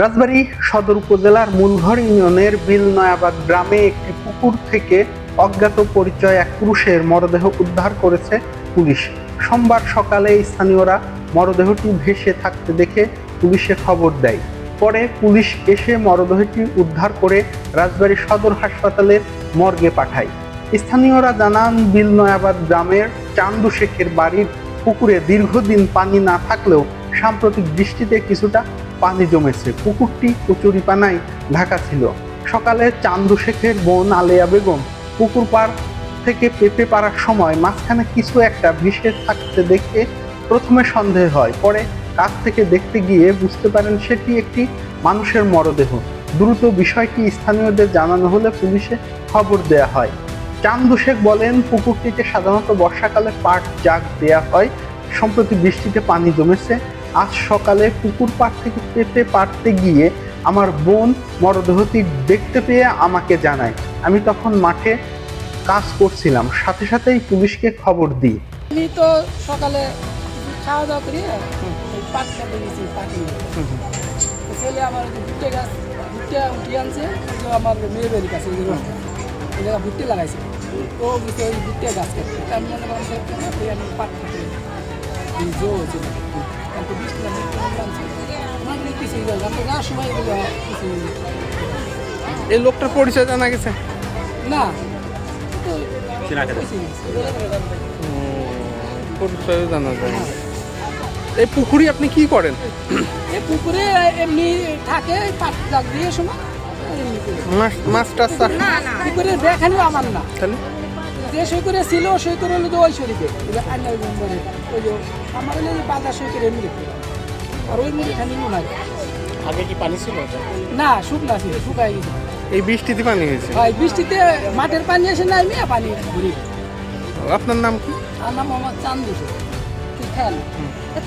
রাজবাড়ী সদর উপজেলার মূলঘর ইউনিয়নের বিল নয়াবাদ গ্রামে একটি পুকুর থেকে অজ্ঞাত পরিচয় এক পুরুষের মরদেহ উদ্ধার করেছে পুলিশ। সোমবার সকালে স্থানীয়রা মরদেহটি ভেসে থাকতে দেখে পুলিশে খবর দেয়। পরে পুলিশ এসে মরদেহটি উদ্ধার করে রাজবাড়ী সদর হাসপাতালের মর্গে পাঠায়। স্থানীয়রা জানান বিল নয়াবাদ গ্রামের চান্দু শেখের বাড়ির পুকুরে দীর্ঘদিন পানি না থাকলেও সাম্প্রতিক বৃষ্টিতে কিছুটা পানি জমেছে। পুকুরটি কচুরি পানায় ঢাকা ছিল। সকালে চান্দু শেখের বোন আলেয়া বেগম পুকুর পার থেকে পেঁপে পাড়ার সময় মাঝখানে কিছু একটা ভেসে থাকতে দেখে প্রথমে সন্দেহ হয়। পরে কাছ থেকে দেখতে গিয়ে বুঝতে পারেন সেটি একটি মানুষের মরদেহ। দ্রুত বিষয়টি স্থানীয়দের জানানো হলে পুলিশে খবর দেয়া হয়। চান্দু শেখ বলেন, পুকুরটিতে সাধারণত বর্ষাকালে পাট জাগ দেয়া হয়। সম্প্রতি বৃষ্টিতে পানি জমেছে। আজ সকালে পুকুর পাড় থেকে পেতে পারতে গিয়ে আমার বোন মরদেহটি দেখতে পেয়ে আমাকে জানায়। আমি তখন মাঠে কাজ করছিলাম, সাথে সাথেই পুলিশকে খবর দিই। আমি তো সকালে খাওয়া দাওয়া করি পাট খেতে গেছি তো ছেলে আমার ভুট্টে গাছ আনছে আমার মেয়ে কাছে ভুট্টে লাগাইছে। ওই ভুট্টে গাছ মনে আমি খেতে জো কিন্তু বৃষ্টি এই লোকটার পরিচয় জানা গেছে? না। পরিচয় জানা যায়। এই পুকুরি আপনি কি করেন? এই পুকুরে এমনি থাকে পাট দিয়ে সময়। মাছ মাছ টাছ দেখানো আমার না। তাহলে? যে সই করে ছিল সই করে হলো যে ওই শরীফে আন্না ওই নম্বরে ওই যে আমার হলো বাঁধা সই করে এমনি। আর ওই মুড়ি খানি নাই। আগে কি পানি ছিল? না শুকনা ছিল শুকাই গেছে। এই বৃষ্টিতে পানি হয়েছে? ভাই বৃষ্টিতে মাঠের পানি এসে নাই মিয়া পানি ঘুরি। আপনার নাম কি? আর নাম আমার চান্দু খেয়াল?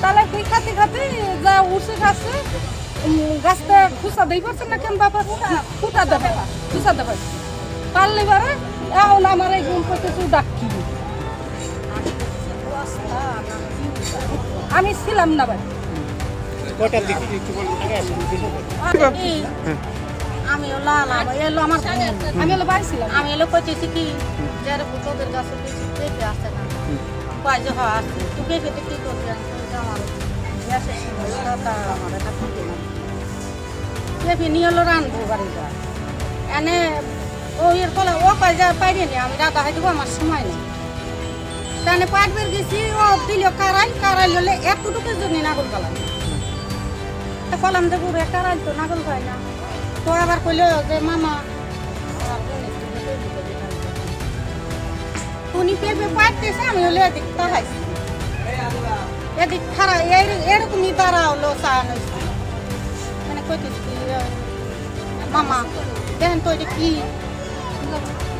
তাহলে তুই খাতে খাতে যা উঠছে খাচ্ছে গাছটা খুঁচা দেই পারছে না কেন বাবা খুঁটা দেবে খুঁচা দেবে পারলে বারে এখন আমার এই গুণ করতে তুই ডাকি আমি ছিলাম না ভাই। আসুন আমি ওলা এলো আমার আমি এলো বাড়ি ছিলাম। আমি এলো কইতেছি কি যারা তোদের গাছে পেঁপে আসছে না কয় যে হয় আসছে তুই পেঁপেতে কি করবি? আমার গ্যাসের তা আমার এটা পেঁপে নিয়ে এলো রানবো বাড়ি যা এনে ও এর ফলে ও কয় যা পাইনি নি, আমি রাধা হাই দেবো আমার সময় নেই। তাহলে পাটবের গেছি, ও দিল কারাই কারাই হলে এতটুকুর জন্য নাগল কালাম কলাম দেবো রে কারাই তো নাগল পাই না। তো আবার কইলো যে, মামা, উনি পেঁপে পাইতেছে আমি হলে এদিক তাহাইছি এদিক খারাপ এরকমই তারা হলো হয়েছে মানে কইতেছি মামা, দেখেন তো এটা কি?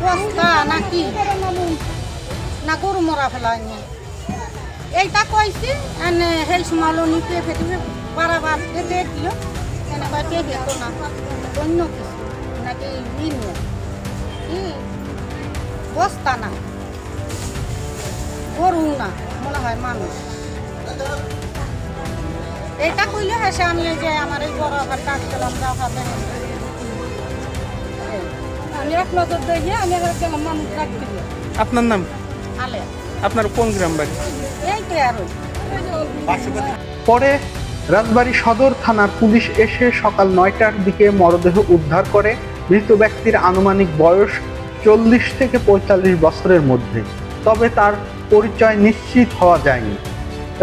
বস্তা না কি না গরু মরা ফেলায়নি এইটা কইছি এনে হেল সুমালো নি পেঁপে টিপে বারাবার পেঁপে দিল। এনে কয় পেঁপে তো না? অন্য কিছু। নাকি ভিন্ন কি? বস্তা না। গরু না মনে হয় মানুষ। এটা কইলে হেসে আমি যে আমার এই বড় আবার কাজ দেখেন এই, আমি এক নজর দেখে আমি গেলাম মানুষ রাখতে আপনার নাম? আলে। আপনার কোন গ্রাম বাড়ি? এই তো আর পরে রাজবাড়ী সদর থানার পুলিশ এসে সকাল নয়টার দিকে মরদেহ উদ্ধার করে। মৃত ব্যক্তির আনুমানিক বয়স চল্লিশ থেকে পঁয়তাল্লিশ বছরের মধ্যে। তবে তার পরিচয় নিশ্চিত হওয়া যায়নি।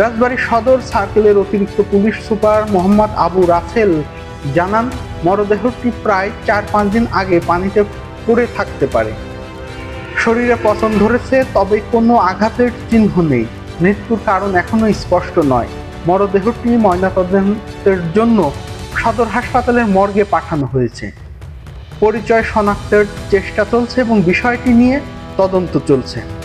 রাজবাড়ী সদর সার্কেলের অতিরিক্ত পুলিশ সুপার মোহাম্মদ আবু রাসেল জানান মরদেহটি প্রায় চার পাঁচ দিন আগে পানিতে পড়ে থাকতে পারে। শরীরে পচন ধরেছে, তবে কোনো আঘাতের চিহ্ন নেই। মৃত্যুর কারণ এখনও স্পষ্ট নয়। মরদেহটি ময়নাতদন্তের জন্য সদর হাসপাতালের মর্গে পাঠানো হয়েছে। পরিচয় শনাক্তের চেষ্টা চলছে এবং বিষয়টি নিয়ে তদন্ত চলছে।